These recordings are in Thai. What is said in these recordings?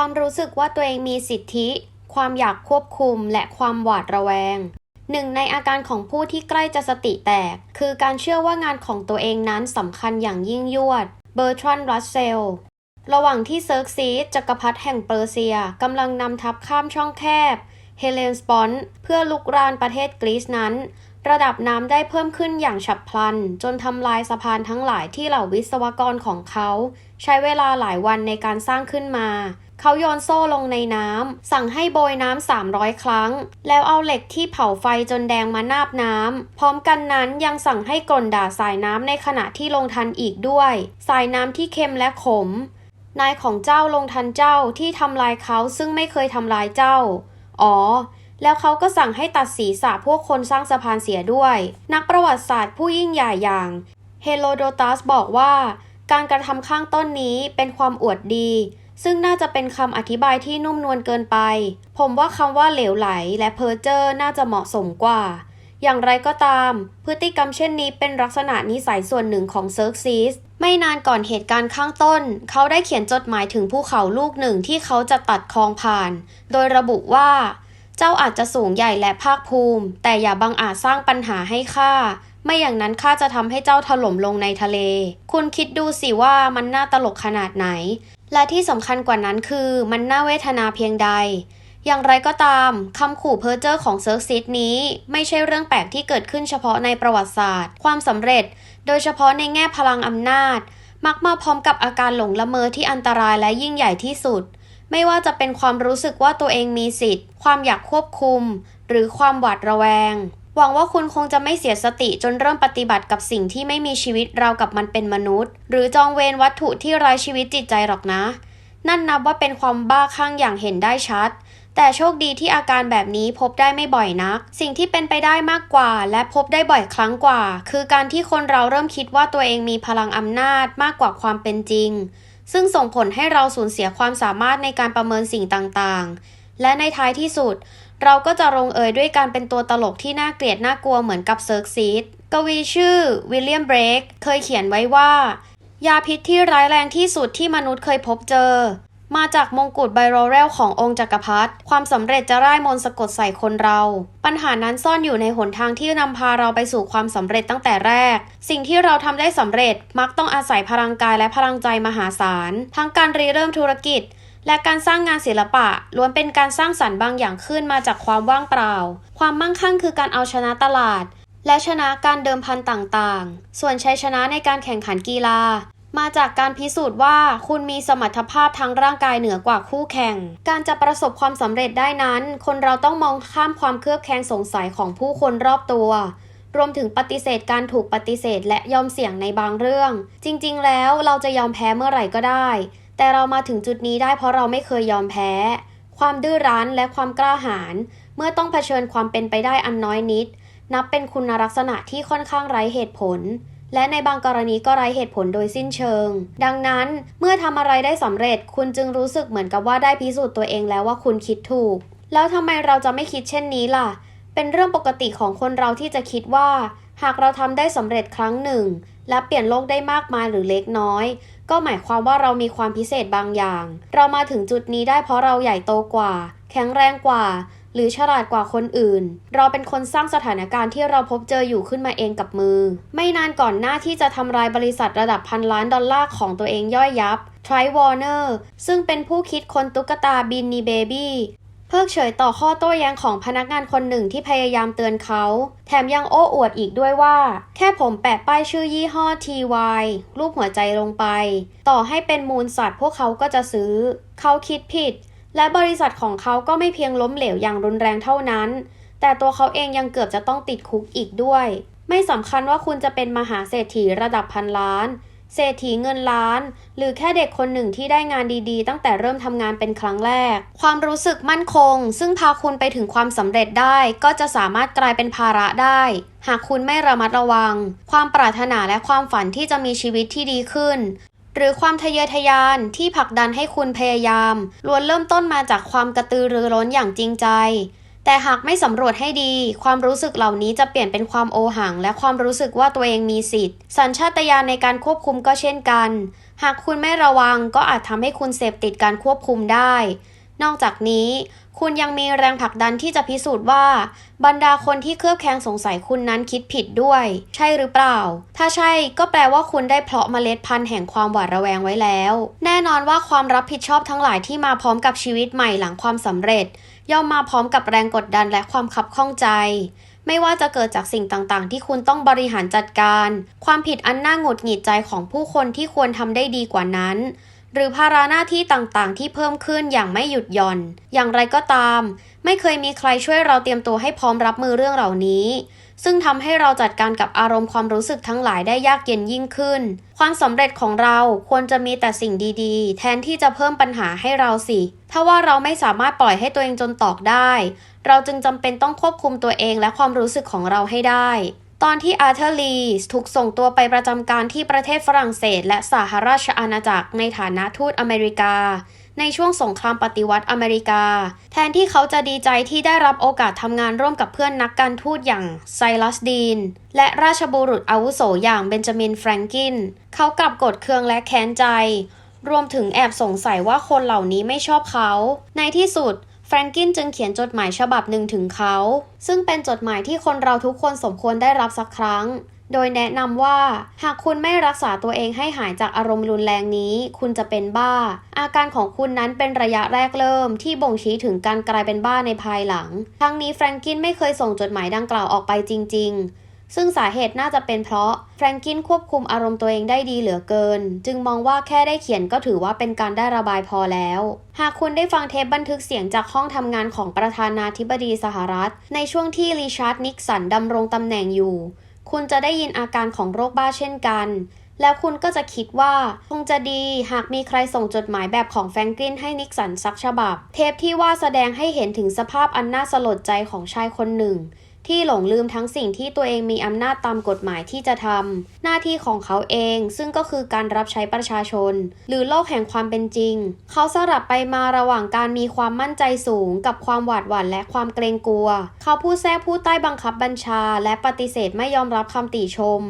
ความรู้สึกว่าตัวเองมีสิทธิ ความอยากควบคุมและความหวาดระแวง หนึ่งในอาการของผู้ที่ใกล้จะสติแตก คือการเชื่อว่างานของตัวเองนั้นสำคัญอย่างยิ่งยวด เบอร์ทรันรัสเซลระหว่างที่เซิร์กซีสจักรพรรดิแห่งเปอร์เซียกำลังนำทัพข้ามช่องแคบ เฮเลนสปอนเพื่อลุกรานประเทศกรีซนั้น ระดับน้ำได้เพิ่มขึ้นอย่างฉับพลัน จนทำลายสะพานทั้งหลายที่เหล่าวิศวกรของเขา ใช้เวลาหลายวันในการสร้างขึ้นมา เขาโยนโซ่ลงในน้ำ สั่งให้โบยน้ำ 300 ครั้ง แล้วเอาเหล็กที่เผาไฟจนแดงมานาบน้ำ พร้อมกันนั้นยังสั่งให้กลนด่าสายน้ำในขณะที่ลงทันอีกด้วย สายน้ำที่เค็มและขม นายของเจ้าลงทันเจ้าที่ทำลายเขาซึ่งไม่เคยทำลายเจ้า อ๋อแล้วเขาก็สั่งให้ตัดศีรษะพวกคนสร้างสะพานเสียด้วย นักประวัติศาสตร์ผู้ยิ่งใหญ่อย่างเฮโรโดตัสบอกว่า การกระทำข้างต้นนี้เป็นความอวดดี ซึ่งน่าจะเป็นคำอธิบายที่นุ่มนวลเกินไป ผมว่าคำว่าเหลวไหลและเพ้อเจ้อน่าจะเหมาะสมกว่า อย่างไรก็ตาม พฤติกรรมเช่นนี้เป็นลักษณะนิสัยส่วนหนึ่งของเซิร์กซีสไม่นานก่อนเหตุการณ์ข้างต้น เขาได้เขียนจดหมายถึงภูเขาลูกหนึ่งที่เขาจะตัดคลองผ่าน โดยระบุว่า เจ้าอาจจะสูงใหญ่และภาคภูมิ แต่อย่าบังอาจสร้างปัญหาให้ข้าไม่อย่างนั้นข้าจะทำให้เจ้าถล่มลงในทะเล คุณคิดดูสิว่ามันน่าตลกขนาดไหน และที่สำคัญกว่านั้นคือมันน่าเวทนาเพียงใด อย่างไรก็ตามคำขู่เพ้อเจ้อของเซิร์กซิตนี้ ไม่ใช่เรื่องแปลกที่เกิดขึ้นเฉพาะในประวัติศาสตร์ ความสำเร็จ โดยเฉพาะในแง่พลังอำนาจ มักมาพร้อมกับอาการหลงละเมอที่อันตรายและยิ่งใหญ่ที่สุด ไม่ว่าจะเป็นความรู้สึกว่าตัวเองมีสิทธิ์ ความอยากควบคุม หรือความหวาดระแวง หวังว่าคุณคงจะไม่เสียสติจนเริ่มปฏิบัติกับสิ่งที่ไม่มีชีวิตเรากับมันเป็นมนุษย์ หรือจองเวรวัตถุที่ไร้ชีวิตจิตใจหรอกนะ นั่นนับว่าเป็นความบ้าคลั่งอย่างเห็นได้ชัด แต่โชคดีที่อาการแบบนี้พบได้ไม่บ่อยนัก สิ่งที่เป็นไปได้มากกว่า และพบได้บ่อยครั้งกว่า คือการที่คนเราเริ่มคิดว่าตัวเองมีพลังอำนาจมากกว่าความเป็นจริง ซึ่งส่งผลให้เราสูญเสียความสามารถในการประเมินสิ่งต่างๆ และในท้ายที่สุด เราก็จะลงเอยด้วยการเป็นตัวตลกที่น่าเกลียดน่ากลัวเหมือนกับเซิร์กซีดกวีชื่อวิลเลียมเบรกเคยเขียนไว้ว่า ยาพิษที่ร้ายแรงที่สุดที่มนุษย์เคยพบเจอ มาจากมงกุฎไบโรเรลขององค์จักรพรรดิความสำเร็จจะร่ายมนสะกดใส่คนเรา ปัญหานั้นซ่อนอยู่ในหนทางที่นำพาเราไปสู่ความสำเร็จตั้งแต่แรก สิ่งที่เราทำได้สำเร็จมักต้องอาศัยพลังกายและพลังใจมหาศาลทั้งการรีเริ่มธุรกิจ และการสร้างงานศิลปะล้วนเป็นการสร้างสรรค์บางอย่างขึ้นมาจากความว่างเปล่า ความมั่งคั่งคือการเอาชนะตลาด และชนะการเดิมพันต่างๆ ส่วนชัยชนะในการแข่งขันกีฬา มาจากการพิสูจน์ว่าคุณมีสมรรถภาพทางร่างกายเหนือกว่าคู่แข่ง การจะประสบความสำเร็จได้นั้น คนเราต้องมองข้ามความเครือบแคลงสงสัยของผู้คนรอบตัวรวมถึงปฏิเสธการถูกปฏิเสธและยอมเสี่ยงในบางเรื่อง จริงๆ แล้วเราจะยอมแพ้เมื่อไหร่ก็ได้ แต่เรามาถึงจุดนี้ได้เพราะเราไม่เคยยอมแพ้ ความดื้อรั้นและความกล้าหาญเมื่อต้องเผชิญความเป็นไปได้อันน้อยนิด นับเป็นคุณลักษณะที่ค่อนข้างไร้เหตุผล และในบางกรณีก็ไร้เหตุผลโดยสิ้นเชิง ดังนั้นเมื่อทำอะไรได้สำเร็จ คุณจึงรู้สึกเหมือนกับว่าได้พิสูจน์ตัวเองแล้วว่าคุณคิดถูก แล้วทำไมเราจะไม่คิดเช่นนี้ล่ะ เป็นเรื่องปกติของคนเราที่จะคิดว่า หากเราทำได้สำเร็จครั้งหนึ่ง และเปลี่ยนโลกได้มากมายหรือเล็กน้อย ก็หมายความว่าเรามีความพิเศษบางอย่าง เรามาถึงจุดนี้ได้เพราะเราใหญ่โตกว่า แข็งแรงกว่า หรือฉลาดกว่าคนอื่น เราเป็นคนสร้างสถานการณ์ที่เราพบเจออยู่ขึ้นมาเองกับมือ ไม่นานก่อนหน้าที่จะทำลายบริษัทระดับพันล้านดอลลาร์ของตัวเองย่อยยับ Tri Warner ซึ่งเป็นผู้คิดคนตุ๊กตาบินนีเบบี้ เพิกเฉยต่อข้อโต้แย้งของพนักงานคนหนึ่งที่พยายามเตือนเขา แถมยังโอ้อวดอีกด้วยว่า แค่ผมแปะป้ายชื่อยี่ห้อ TY รูปหัวใจลงไป ต่อให้เป็นมูลสัตว์พวกเขาก็จะซื้อ เขาคิดผิด และบริษัทของเขาก็ไม่เพียงล้มเหลวอย่างรุนแรงเท่านั้น แต่ตัวเขาเองยังเกือบจะต้องติดคุกอีกด้วย ไม่สำคัญว่าคุณจะเป็นมหาเศรษฐีระดับพันล้าน เศรษฐีเงินล้าน หรือแค่เด็กคนหนึ่งที่ได้งานดีๆ ตั้งแต่เริ่มทำงานเป็นครั้งแรก ความรู้สึกมั่นคง ซึ่งพาคุณไปถึงความสำเร็จได้ ก็จะสามารถกลายเป็นภาระได้ หากคุณไม่ระมัดระวัง ความปรารถนาและความฝันที่จะมีชีวิตที่ดีขึ้น หรือความทะเยอทะยานที่ผลักดันให้คุณพยายามล้วนเริ่มต้นมาจากความกระตือรือร้นอย่างจริงใจ แต่หากไม่สำรวจให้ดี ความรู้สึกเหล่านี้จะเปลี่ยนเป็นความโอหัง และความรู้สึกว่าตัวเองมีสิทธิ์ สัญชาตญาณในการควบคุมก็เช่นกัน หากคุณไม่ระวังก็อาจทำให้คุณเสพติดการควบคุมได้ นอกจากนี้ คุณยังมีแรงผลักดันที่จะพิสูจน์ว่า บรรดาคนที่เคลือบแคลงสงสัยคุณนั้นคิดผิดด้วย ใช่หรือเปล่า ถ้าใช่ก็แปลว่าคุณได้เพาะเมล็ดพันธุ์แห่งความหวาดระแวงไว้แล้ว แน่นอนว่าความรับผิดชอบทั้งหลายที่มาพร้อมกับชีวิตใหม่หลังความสำเร็จ ย่อมมาพร้อมกับแรงกดดันและความขับข้องใจไม่ว่าจะเกิดจากสิ่งต่างๆ ที่คุณต้องบริหารจัดการ ความผิดอันน่าหงุดหงิดใจของผู้คนที่ควรทำได้ดีกว่านั้น หรือภาระหน้าที่ต่างๆ ที่เพิ่มขึ้นอย่างไม่หยุดหย่อน อย่างไรก็ตาม ไม่เคยมีใครช่วยเราเตรียมตัวให้พร้อมรับมือเรื่องเหล่านี้ ซึ่งทำให้เราจัดการกับอารมณ์ความรู้สึกทั้งหลายได้ยากเย็นยิ่งขึ้น ความสำเร็จของเราควรจะมีแต่สิ่งดีๆ แทนที่จะเพิ่มปัญหาให้เราสิ ถ้าว่าเราไม่สามารถปล่อยให้ตัวเองจนตอกได้ เราจึงจำเป็นต้องควบคุมตัวเองและความรู้สึกของเราให้ได้ ตอนที่อาร์เธอร์ลีสถูกส่งตัวไปประจำการที่ประเทศฝรั่งเศส และสหราชอาณาจักรในฐานะทูตอเมริกา ในช่วงสงครามปฏิวัติอเมริกา แทนที่เขาจะดีใจที่ได้รับโอกาสทำงานร่วมกับเพื่อนนักการทูตอย่างไซรัสดีน และราชบุรุษอาวุโสอย่างเบนจามินแฟรงกิน เขากลับกดเคืองและแค้นใจ รวมถึงแอบสงสัยว่าคนเหล่านี้ไม่ชอบเขา ในที่สุด แฟรงกินจึงเขียนจดหมายฉบับหนึ่งถึงเขา ซึ่งเป็นจดหมายที่คนเราทุกคนสมควรได้รับสักครั้ง โดยแนะนำว่าหากคุณไม่รักษาตัวเองให้หายจากอารมณ์รุนแรงนี้ คุณจะเป็นบ้า อาการของคุณนั้นเป็นระยะแรกเริ่มที่บ่งชี้ถึงการกลายเป็นบ้าในภายหลัง ทั้งนี้แฟรงกินไม่เคยส่งจดหมายดังกล่าวออกไปจริง ๆ ซึ่งสาเหตุน่าจะเป็นเพราะแฟรงกินควบคุมอารมณ์ตัวเองได้ดีเหลือเกิน จึงมองว่าแค่ได้เขียนก็ถือว่าเป็นการได้ระบายพอแล้ว หากคุณได้ฟังเทปบันทึกเสียงจากห้องทำงานของประธานาธิบดีสหรัฐ ในช่วงที่ริชาร์ดนิกสันดำรงตำแหน่งอยู่ คุณจะได้ยินอาการของโรคบ้าเช่นกัน แล้วคุณก็จะคิดว่าคงจะดีหากมีใครส่งจดหมายแบบของแฟรงกินให้นิกสันสักฉบับ เทปที่ว่าแสดงให้เห็นถึงสภาพอันน่าสลดใจของชายคนหนึ่ง ที่หลงลืมทั้งสิ่งที่ตัวเองมีอำนาจตามกฎหมายที่จะทำหน้าที่ของเขาเอง ซึ่งก็คือการรับใช้ประชาชน หรือโลกแห่งความเป็นจริง เขาสลับไปมาระหว่างการมีความมั่นใจสูง กับความหวาดหวั่นและความเกรงกลัว เขาพูดแทรกผู้ใต้บังคับบัญชา และปฏิเสธไม่ยอมรับคำติชม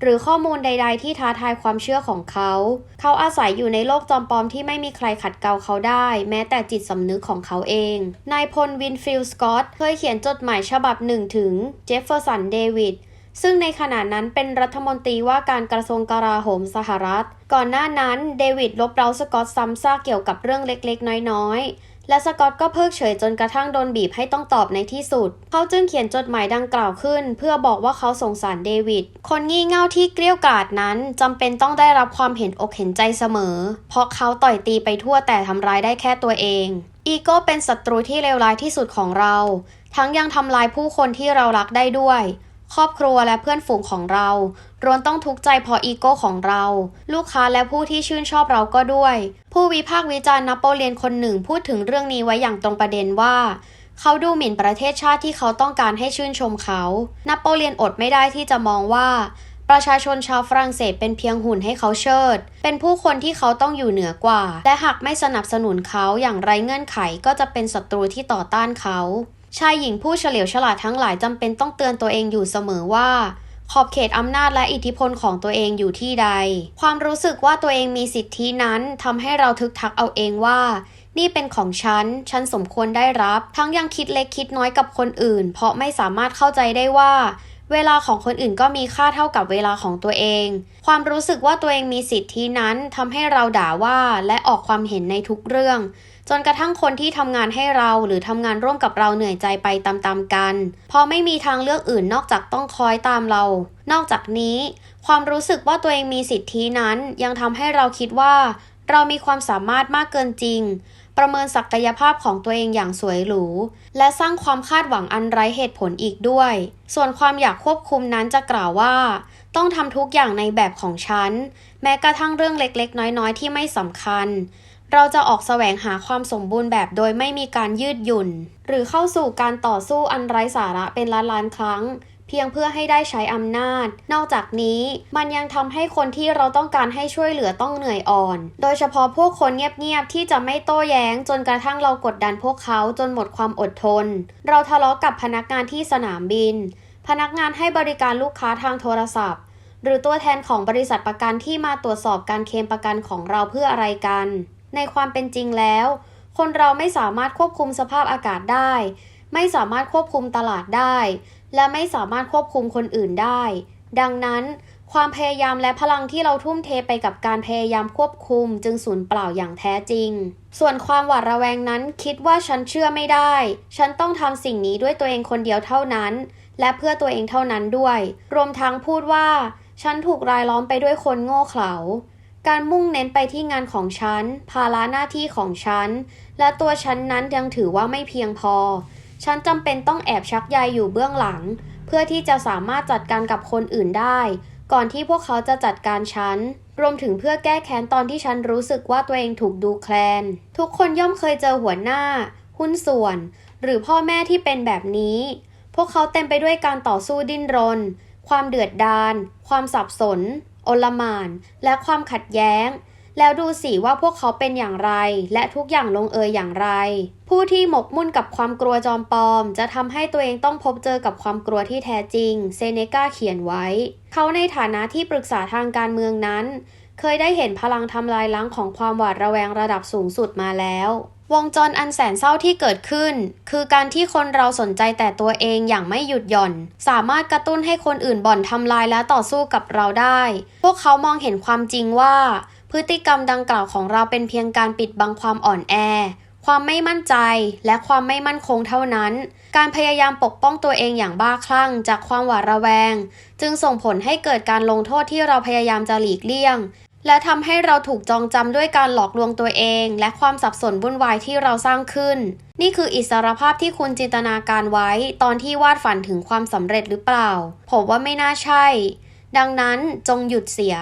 หรือข้อมูลใด ๆ ที่ท้าทายความเชื่อของเขา เขาอาศัยอยู่ในโลกจอมปลอมที่ไม่มีใครขัดเกลาเขาได้ แม้แต่จิตสำนึกของเขาเอง นายพลวินฟิลด์สกอตเคยเขียนจดหมายฉบับหนึ่งถึงเจฟเฟอร์สันเดวิดซึ่งในขณะนั้นเป็นรัฐมนตรีว่าการกระทรวงกลาโหมสหรัฐ ก่อนหน้านั้นเดวิดลบเร้าสกอตซ้ำซากเกี่ยวกับเรื่องเล็กๆ น้อยๆ และสกอตก็เพิกเฉยจนกระทั่งโดนบีบให้ต้องตอบในที่สุด เขาจึงเขียนจดหมายดังกล่าวขึ้น เพื่อบอกว่าเขาสงสารเดวิด คนงี่เง่าที่เกลี้ยวกล่อดนั้นจำเป็นต้องได้รับความเห็นอกเห็นใจเสมอ เพราะเขาต่อยตีไปทั่วแต่ทำร้ายได้แค่ตัวเอง อีโก้เป็นศัตรูที่เลวร้ายที่สุดของเรา ทั้งยังทำลายผู้คนที่เรารักได้ด้วย ครอบครัวและเพื่อนฝูงของเรารวนต้องทุกข์ใจเพราะอีโก้ของเรา ลูกค้าและผู้ที่ชื่นชอบเราก็ด้วย ผู้วิพากษ์วิจารณ์นโปเลียนคนหนึ่งพูดถึงเรื่องนี้ไว้อย่างตรงประเด็นว่า เขาดูหมิ่นประเทศชาติที่เขาต้องการให้ชื่นชมเขา นโปเลียนอดไม่ได้ที่จะมองว่า ประชาชนชาวฝรั่งเศสเป็นเพียงหุ่นให้เขาเชิด เป็นผู้คนที่เขาต้องอยู่เหนือกว่า และหากไม่สนับสนุนเขาอย่างไรเงื่อนไขก็จะเป็นศัตรูที่ต่อต้านเขา ชายหญิงผู้เฉลียวฉลาดทั้งหลายจำเป็นต้องเตือนตัวเองอยู่เสมอว่าขอบเขตอำนาจและอิทธิพลของตัวเองอยู่ที่ใด ความรู้สึกว่าตัวเองมีสิทธินั้นทำให้เราทึกทักเอาเองว่า นี่เป็นของฉัน ฉันสมควรได้รับ ทั้งยังคิดเล็กคิดน้อยกับคนอื่น เพราะไม่สามารถเข้าใจได้ว่า เวลาของคนอื่นก็มีค่าเท่ากับเวลาของตัวเอง ความรู้สึกว่าตัวเองมีสิทธินั้นทำให้เราด่าว่าและออกความเห็นในทุกเรื่อง จนกระทั่งคนที่ทำงานให้เราหรือทำงานร่วมกับเราเหนื่อยใจไปตามๆกันพราะไม่มีทางเลือกอื่นนอกจากต้องคอยตามเรา นอกจากนี้ ความรู้สึกว่าตัวเองมีสิทธินั้นยังทำให้เราคิดว่า เรามีความสามารถมากเกินจริง ประเมินศักยภาพของตัวเองอย่างสวยหรู และสร้างความคาดหวังอันไร้เหตุผลอีกด้วย ส่วนความอยากควบคุมนั้นจะกล่าวว่า ต้องทำทุกอย่างในแบบของฉัน แม้กระทั่งเรื่องเล็กๆ น้อยๆ ที่ไม่สำคัญ เราจะออกแสวงหาความสมบูรณ์แบบโดยไม่มีการยืดหยุ่น หรือเข้าสู่การต่อสู้อันไร้สาระเป็นล้านๆครั้ง เพียงเพื่อให้ได้ใช้อำนาจ นอกจากนี้มันยังทำให้คนที่เราต้องการให้ช่วยเหลือต้องเหนื่อยอ่อน โดยเฉพาะพวกคนเงียบๆที่จะไม่โต้แย้ง จนกระทั่งเรากดดันพวกเขาจนหมดความอดทน เราทะเลาะกับพนักงานที่สนามบิน พนักงานให้บริการลูกค้าทางโทรศัพท์ หรือตัวแทนของบริษัทประกันที่มาตรวจสอบการเคลมประกันของเราเพื่ออะไรกัน ในความเป็นจริงแล้ว คนเราไม่สามารถควบคุมสภาพอากาศได้ ไม่สามารถควบคุมตลาดได้ และไม่สามารถควบคุมคนอื่นได้ ดังนั้น ความพยายามและพลังที่เราทุ่มเทไปกับการพยายามควบคุม จึงสูญเปล่าอย่างแท้จริง ส่วนความหวาดระแวงนั้นคิดว่าฉันเชื่อไม่ได้ ฉันต้องทำสิ่งนี้ด้วยตัวเองคนเดียวเท่านั้น และเพื่อตัวเองเท่านั้นด้วย รวมทั้งพูดว่า ฉันถูกรายล้อมไปด้วยคนโง่เขลา การมุ่งเน้นไปที่งานของฉัน ภาระหน้าที่ของฉัน และตัวฉันนั้นยังถือว่าไม่เพียงพอ ฉันจำเป็นต้องแอบชักใยอยู่เบื้องหลัง เพื่อที่จะสามารถจัดการกับคนอื่นได้ ก่อนที่พวกเขาจะจัดการฉัน รวมถึงเพื่อแก้แค้นตอนที่ฉันรู้สึกว่าตัวเองถูกดูแคลน ทุกคนย่อมเคยเจอหัวหน้า หุ้นส่วน หรือพ่อแม่ที่เป็นแบบนี้ พวกเขาเต็มไปด้วยการต่อสู้ดิ้นรน ความเดือดดาล ความสับสน โอลมาน และความขัดแย้ง แล้วดูสิว่าพวกเขาเป็นอย่างไร และทุกอย่างลงเอยอย่างไร ผู้ที่หมกมุ่นกับความกลัวจอมปลอม จะทำให้ตัวเองต้องพบเจอกับความกลัวที่แท้จริง เซเนกาเขียนไว้ เขาในฐานะที่ปรึกษาทางการเมืองนั้น เคยได้เห็นพลังทำลายล้างของความหวาดระแวงระดับสูงสุดมาแล้ว วงจรอันแสนเศร้าที่เกิดขึ้น คือการที่คนเราสนใจแต่ตัวเองอย่างไม่หยุดหย่อน สามารถกระตุ้นให้คนอื่นบ่อนทำลายและต่อสู้กับเราได้ พวกเขามองเห็นความจริงว่า พฤติกรรมดังกล่าวของเราเป็นเพียงการปิดบังความอ่อนแอ ความไม่มั่นใจ และความไม่มั่นคงเท่านั้น การพยายามปกป้องตัวเองอย่างบ้าคลั่ง จากความหวาดระแวง จึงส่งผลให้เกิดการลงโทษที่เราพยายามจะหลีกเลี่ยง และทำให้เราถูกจองจำด้วยการหลอกลวงตัวเอง และความสับสนวุ่นวายที่เราสร้างขึ้น นี่คืออิสรภาพที่คุณจินตนาการไว้ ตอนที่วาดฝันถึงความสำเร็จหรือเปล่า ผมว่าไม่น่าใช่ ดังนั้นจงหยุดเสีย